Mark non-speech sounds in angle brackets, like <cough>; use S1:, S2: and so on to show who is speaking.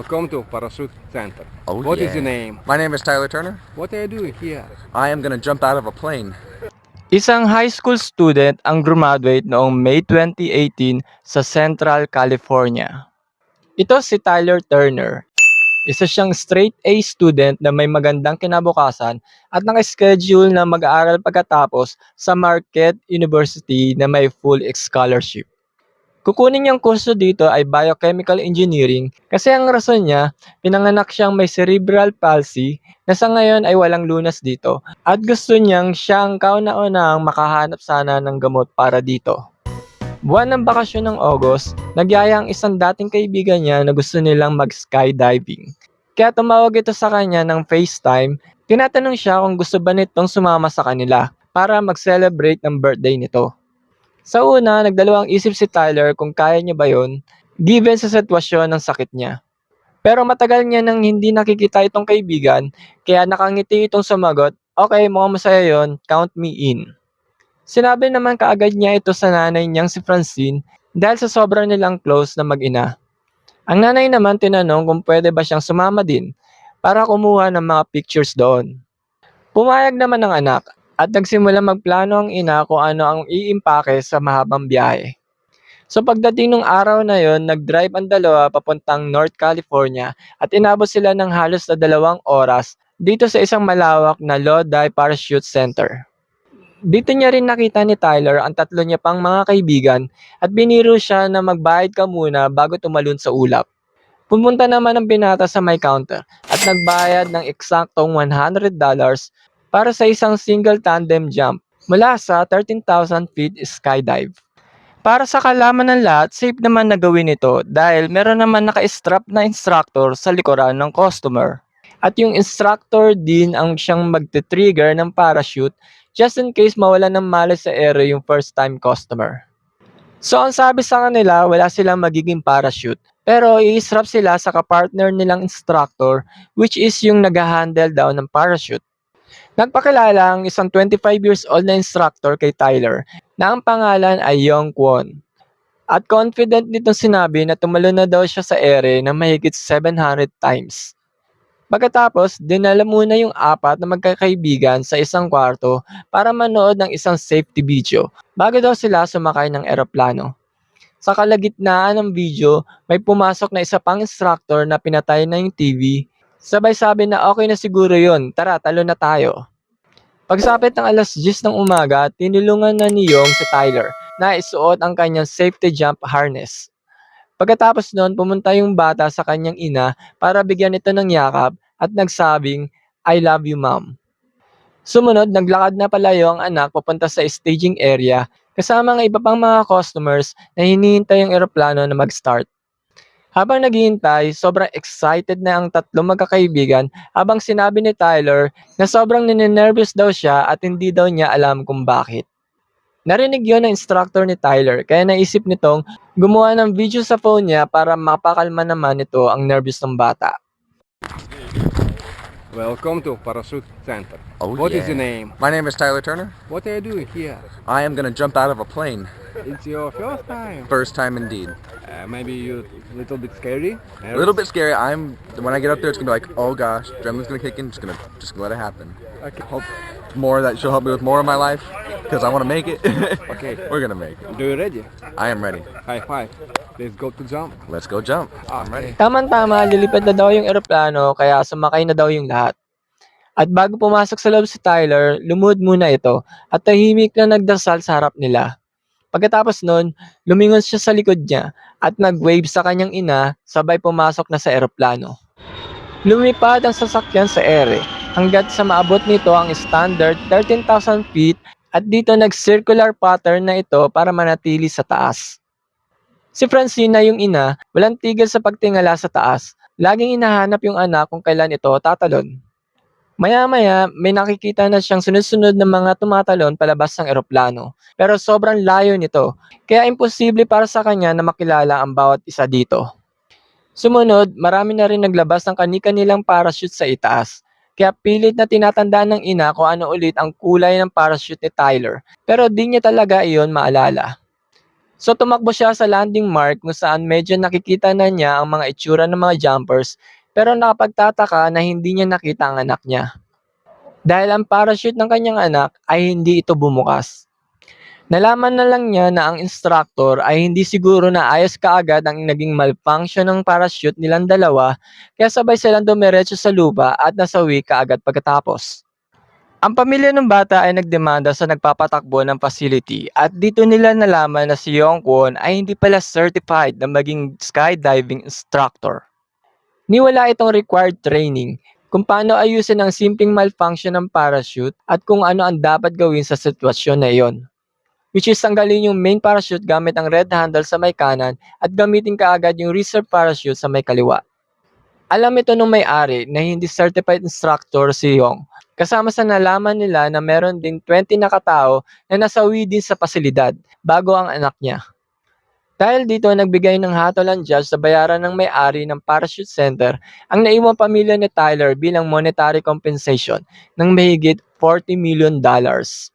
S1: Welcome to Parachute Center.
S2: Oh,
S1: What is
S2: yeah.
S1: your name?
S2: My name is Tyler Turner.
S1: What are you doing here?
S2: I am gonna jump out of a plane.
S3: Isang high school student ang graduate noong May 2018 sa Central California. Ito si Tyler Turner. Isa siyang straight A student na may magandang kinabukasan at nakaschedule na mag-aaral pagkatapos sa Marquette University na may full scholarship. Kukunin niyang kurso dito ay Biochemical Engineering kasi ang rason niya, pinanganak siyang may cerebral palsy na sa ngayon ay walang lunas dito at gusto niyang siya ang kauna-unahang makahanap sana ng gamot para dito. Buwan ng bakasyon ng August, nagyaya ang isang dating kaibigan niya na gusto nilang mag-skydiving. Kaya tumawag ito sa kanya ng FaceTime, tinatanong siya kung gusto ba nitong sumama sa kanila para mag-celebrate ng birthday nito. Sa una, nagdalawang isip si Tyler kung kaya niya ba yon, given sa sitwasyon ng sakit niya. Pero matagal niya nang hindi nakikita itong kaibigan, kaya nakangiti itong sumagot, okay, mukhang masaya yon, count me in. Sinabi naman kaagad niya ito sa nanay niyang si Francine dahil sa sobrang nilang close na mag-ina. Ang nanay naman tinanong kung pwede ba siyang sumama din para kumuha ng mga pictures doon. Pumayag naman ng anak at nagsimula magplano ang ina kung ano ang iimpake sa mahabang biyahe. So pagdating ng araw na yon, nag-drive ang dalawa papuntang North California at inabot sila ng halos na dalawang oras dito sa isang malawak na Lodi Parachute Center. Dito niya rin nakita ni Tyler ang tatlo niya pang mga kaibigan at biniro siya na magbayad ka muna bago tumalon sa ulap. Pumunta naman ang binata sa may counter at nagbayad ng eksaktong $100 para sa isang single tandem jump mula sa 13,000 feet skydive. Para sa kalaman ng lahat, safe naman na gawin ito dahil meron naman naka-strap na instructor sa likuran ng customer. At yung instructor din ang siyang magte-trigger ng parachute just in case mawala ng malay sa ere yung first time customer. So ang sabi sa kanila, wala silang magiging parachute. Pero i-strap sila sa kapartner nilang instructor which is yung nag-handle daw ng parachute. Nagpakilala ang isang 25 years old na instructor kay Tyler na ang pangalan ay Yong Kwon. At confident nitong sinabi na tumalon na daw siya sa ere na mahigit 700 times. Pagkatapos, dinala muna yung apat na magkakaibigan sa isang kwarto para manood ng isang safety video bago daw sila sumakay ng eroplano. Sa kalagitnaan ng video, may pumasok na isa pang instructor na pinatay na yung TV. Sabay sabi na okay na siguro yon, tara talo na tayo. Pagsapit ng alas 10 ng umaga, tinulungan na ni Yong si Tyler na isuot ang kanyang safety jump harness. Pagkatapos noon, pumunta yung bata sa kanyang ina para bigyan ito ng yakap at nagsabing, I love you mom. Sumunod, naglakad na palayo ang anak papunta sa staging area kasama ng iba pang mga customers na hinihintay yung eroplano na mag-start. Habang naghihintay, sobrang excited na ang tatlong magkakaibigan habang sinabi ni Tyler na sobrang ninenervous daw siya at hindi daw niya alam kung bakit. Narinig yon ng instructor ni Tyler kaya naisip nitong gumawa ng video sa phone niya para mapakalma naman ito ang nervous ng bata.
S1: Welcome to Parachute Center.
S2: Oh,
S1: What is
S2: yeah.
S1: your name?
S2: My name is Tyler Turner.
S1: What are you doing here?
S2: I am gonna jump out of a plane.
S1: It's your first time.
S2: First time indeed.
S1: Uh, maybe you a little bit scary.
S2: A little bit scary. I'm when I get up there, it's gonna be like, oh gosh, adrenaline's gonna kick in. Just gonna just let it happen.
S1: Okay.
S2: Hope more that she'll help me with more of my life because I want to make it. <laughs>
S1: Okay.
S2: We're gonna make it.
S1: Do you ready?
S2: I am ready.
S1: High five. Let's go to jump.
S2: Let's go jump. I'm ready.
S3: Tama-tama, lilipad na daw yung eroplano kaya sumakay na daw yung lahat. At bago pumasok sa loob si Tyler, lumuhod muna ito at tahimik na nagdasal sa harap nila. Pagkatapos nun, lumingon siya sa likod niya at nag-wave sa kanyang ina sabay pumasok na sa eroplano. Lumipad ang sasakyan sa ere hanggat sa maabot nito ang standard 13,000 feet at dito nag-circular pattern na ito para manatili sa taas. Si Francina yung ina, walang tigil sa pagtingala sa taas. Laging hinahanap yung anak kung kailan ito tatalon. Maya-maya, may nakikita na siyang sunod-sunod na mga tumatalon palabas ng eroplano. Pero sobrang layo nito, kaya imposible para sa kanya na makilala ang bawat isa dito. Sumunod, marami na rin naglabas ng kani-kanilang parachute sa itaas. Kaya pilit na tinatandaan ng ina kung ano ulit ang kulay ng parachute ni Tyler. Pero di niya talaga iyon maalala. So tumakbo siya sa landing mark kung saan medyo nakikita na niya ang mga itsura ng mga jumpers pero nakapagtataka na hindi niya nakita ang anak niya. Dahil ang parachute ng kanyang anak ay hindi ito bumukas. Nalaman na lang niya na ang instructor ay hindi siguro na ayos kaagad ang naging malfunction ng parachute nilang dalawa kaya sabay silang dumiretso sa lupa at nasawi kaagad pagkatapos. Ang pamilya ng bata ay nagdemanda sa nagpapatakbo ng facility at dito nila nalaman na si Yongkwon ay hindi pala certified na maging skydiving instructor. Niwala itong required training kung paano ayusin ang simpleng malfunction ng parachute at kung ano ang dapat gawin sa sitwasyon na iyon. Which is tanggalin yung main parachute gamit ang red handle sa may kanan at gamitin kaagad yung reserve parachute sa may kaliwa. Alam ito nung may-ari na hindi certified instructor si Yong Kasama sa nalaman nila na meron ding 20 na katao na nasawi din sa pasilidad bago ang anak niya. Dahil dito nagbigay ng hatol ang judge sa bayaran ng may-ari ng parachute center ang naiwang pamilya ni Tyler bilang monetary compensation ng mahigit 40 million dollars.